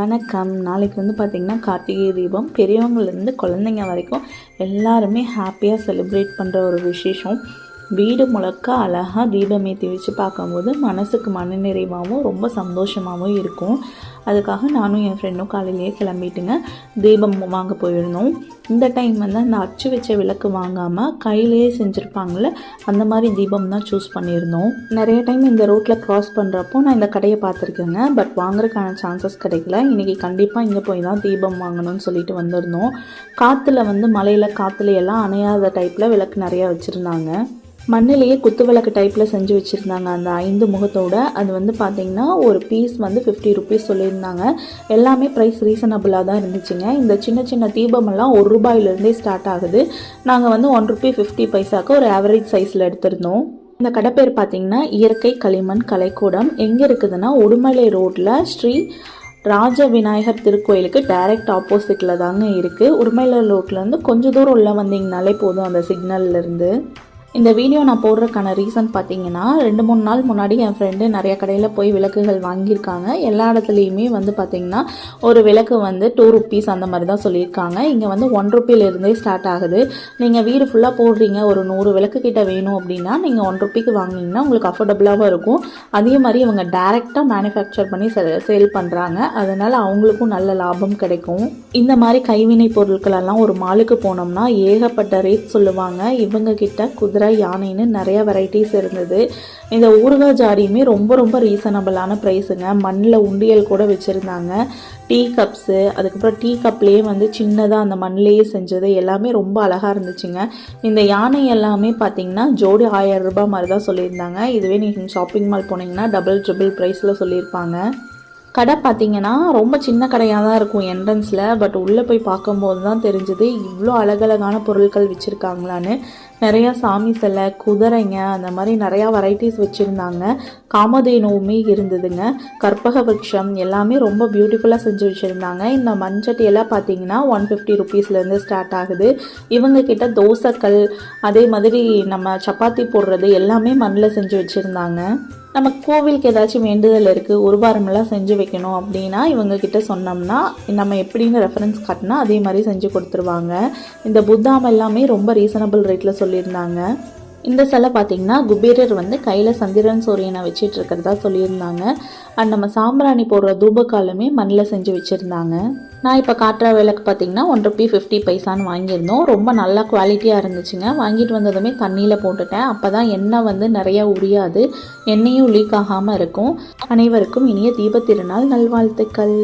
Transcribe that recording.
வணக்கம். நாளைக்கு வந்து பார்த்திங்கன்னா கார்த்திகை தீபம். பெரியவங்கலேருந்து குழந்தைங்க வரைக்கும் எல்லாருமே ஹாப்பியாக செலிப்ரேட் பண்ணுற ஒரு விசேஷம். வீடு முழக்க அழகாக தீபம் ஏற்றி வச்சு பார்க்கும்போது மனசுக்கு மனநிறைவாகவும் ரொம்ப சந்தோஷமாகவும் இருக்கும். அதுக்காக நானும் என் ஃப்ரெண்டும் காலையிலேயே கிளம்பிட்டுங்க. தீபம் வாங்க போயிருந்தோம். இந்த டைம் வந்து அந்த அச்சு வச்ச விளக்கு வாங்காமல் கையிலேயே செஞ்சுருப்பாங்கள்ல அந்த மாதிரி தீபம் தான் சூஸ் பண்ணியிருந்தோம். நிறைய டைம் இந்த ரோட்டில் க்ராஸ் பண்ணுறப்போ நான் இந்த கடையை பார்த்துருக்கேங்க. பட் வாங்குறதுக்கான சான்சஸ் கிடைக்கல. இன்றைக்கி கண்டிப்பாக இங்கே போய் தான் தீபம் வாங்கணும்னு சொல்லிட்டு வந்திருந்தோம். காற்றுல வந்து மலையில் காற்றுல எல்லாம் அணையாத டைப்பில் விளக்கு நிறையா வச்சுருந்தாங்க. மண்ணிலேயே குத்து விளக்கு டைப்பில் செஞ்சு வச்சுருந்தாங்க. அந்த ஐந்து முகத்தோட அது வந்து பார்த்திங்கன்னா ஒரு பீஸ் வந்து ஃபிஃப்டி ருபீஸ் சொல்லியிருந்தாங்க. எல்லாமே ப்ரைஸ் ரீசனபிளாக தான் இருந்துச்சுங்க. இந்த சின்ன சின்ன தீபமெல்லாம் ஒரு ரூபாயிலேருந்தே ஸ்டார்ட் ஆகுது. நாங்கள் வந்து ஒன் ருபி ஃபிஃப்டி பைசாக்கு ஒரு ஆவரேஜ் சைஸில் எடுத்திருந்தோம். இந்த கடை பேர் இயற்கை களிமண் கலைக்கூடம். எங்கே இருக்குதுன்னா உடுமலை ரோட்டில் ஸ்ரீ ராஜ விநாயகர் திருக்கோயிலுக்கு டைரக்ட் ஆப்போசிட்டில் தாங்க இருக்குது உடுமலை ரோட்லேருந்து கொஞ்சம் தூரம் உள்ளே வந்தீங்கனாலே போதும் அந்த சிக்னல்லேருந்து இந்த வீடியோ நான் போடுறதுக்கான ரீசன் பார்த்தீங்கன்னா ரெண்டு மூணு நாள் முன்னாடி என் ஃப்ரெண்டு நிறைய கடையில் போய் விளக்குகள் வாங்கியிருக்காங்க. எல்லா இடத்துலையுமே வந்து பார்த்தீங்கன்னா ஒரு விளக்கு வந்து டூ ருப்பீஸ் அந்த மாதிரி தான் சொல்லியிருக்காங்க. இங்கே வந்து ஒன் ருப்பிலிருந்தே ஸ்டார்ட் ஆகுது. நீங்கள் வீடு ஃபுல்லாக போடுறீங்க ஒரு நூறு விளக்கு கிட்ட வேணும் அப்படின்னா நீங்கள் ஒன் ருப்பிக்கு வாங்கினீங்கன்னா உங்களுக்கு அஃபோர்டபுளாகவும் இருக்கும். அதே மாதிரி இவங்க டேரெக்டாக மேனுஃபேக்சர் பண்ணி சேல் பண்ணுறாங்க அதனால் அவங்களுக்கும் நல்ல லாபம் கிடைக்கும். இந்த மாதிரி கைவினை பொருட்களெல்லாம் ஒரு மாலுக்கு போனோம்னா ஏகப்பட்ட ரேட் சொல்லுவாங்க. இவங்க கிட்ட குதிரை யானைன்னு நிறைய வெரைட்டிஸ் இருந்தது. இந்த ஊறுகாய் ஜாடியுமே ரொம்ப ரொம்ப ரீசனபிளான ப்ரைஸுங்க மண்ணில் உண்டியல் கூட வச்சுருந்தாங்க. டீ கப்ஸு அதுக்கப்புறம் டீ கப்லேயே வந்து சின்னதாக அந்த மண்ணிலேயே செஞ்சது. எல்லாமே ரொம்ப அழகாக இருந்துச்சுங்க. இந்த யானை எல்லாமே பார்த்தீங்கன்னா ஜோடி ஆயிரம் ரூபாய் மாதிரி தான் சொல்லியிருந்தாங்க. இதுவே நீங்கள் ஷாப்பிங் மால் போனீங்கன்னா டபுள் ட்ரிபிள் ப்ரைஸில் சொல்லியிருப்பாங்க. கடை பார்த்தீங்கன்னா ரொம்ப சின்ன கடையாக தான் இருக்கும் என்ட்ரன்ஸில் பட் உள்ளே போய் பார்க்கும்போது தான் தெரிஞ்சுது இவ்வளோ அழகழகான பொருட்கள் வச்சுருக்காங்களான்னு. நிறையா சாமி சிலை குதிரைங்க அந்த மாதிரி நிறையா வெரைட்டிஸ் வச்சுருந்தாங்க. காமதேனுவுமே இருந்ததுங்க. கற்பக விருட்சம் எல்லாமே ரொம்ப பியூட்டிஃபுல்லாக செஞ்சு வச்சுருந்தாங்க. இந்த மஞ்சட்டியெல்லாம் பார்த்தீங்கன்னா ஒன் ஃபிஃப்டி ருபீஸ்லேருந்து ஸ்டார்ட் ஆகுது. இவங்க கிட்ட தோசைக்கல் அதே மாதிரி நம்ம சப்பாத்தி போடுறது எல்லாமே மண்ணில் செஞ்சு வச்சுருந்தாங்க. நம்ம கோவிலுக்கு ஏதாச்சும் வேண்டுதல் இருக்குது ஒரு வாரமெல்லாம் செஞ்சு வைக்கணும் அப்படின்னா இவங்கக்கிட்ட சொன்னோம்னா நம்ம எப்படின்னு ரெஃபரன்ஸ் காட்டினா அதே மாதிரி செஞ்சு கொடுத்துருவாங்க. இந்த புத்தாம் எல்லாமே ரொம்ப ரீசனபிள் ரேட்டில் சொல்லியிருந்தாங்க. இந்த சிலை பார்த்திங்கன்னா குபேரர் வந்து கையில் சந்திரன் சூரியனை வச்சிட்டு இருக்கிறதா சொல்லியிருந்தாங்க. அண்ட் நம்ம சாம்பிராணி போடுற தூபக்காலமே மண்ணில் செஞ்சு வச்சுருந்தாங்க. நான் இப்போ காட்டுற விளக்கு பார்த்தீங்கன்னா ஒன் ருபி ஃபிஃப்டி பைசான்னு வாங்கியிருந்தோம். ரொம்ப நல்லா குவாலிட்டியாக இருந்துச்சுங்க. வாங்கிட்டு வந்ததுமே தண்ணியில் போட்டுட்டேன். அப்போ தான் எண்ணெய் வந்து நிறையா உரியாது. எண்ணெயும் லீக் ஆகாமல் இருக்கும். அனைவருக்கும் இனிய தீபத்திருநாள் நல்வாழ்த்துக்கள்.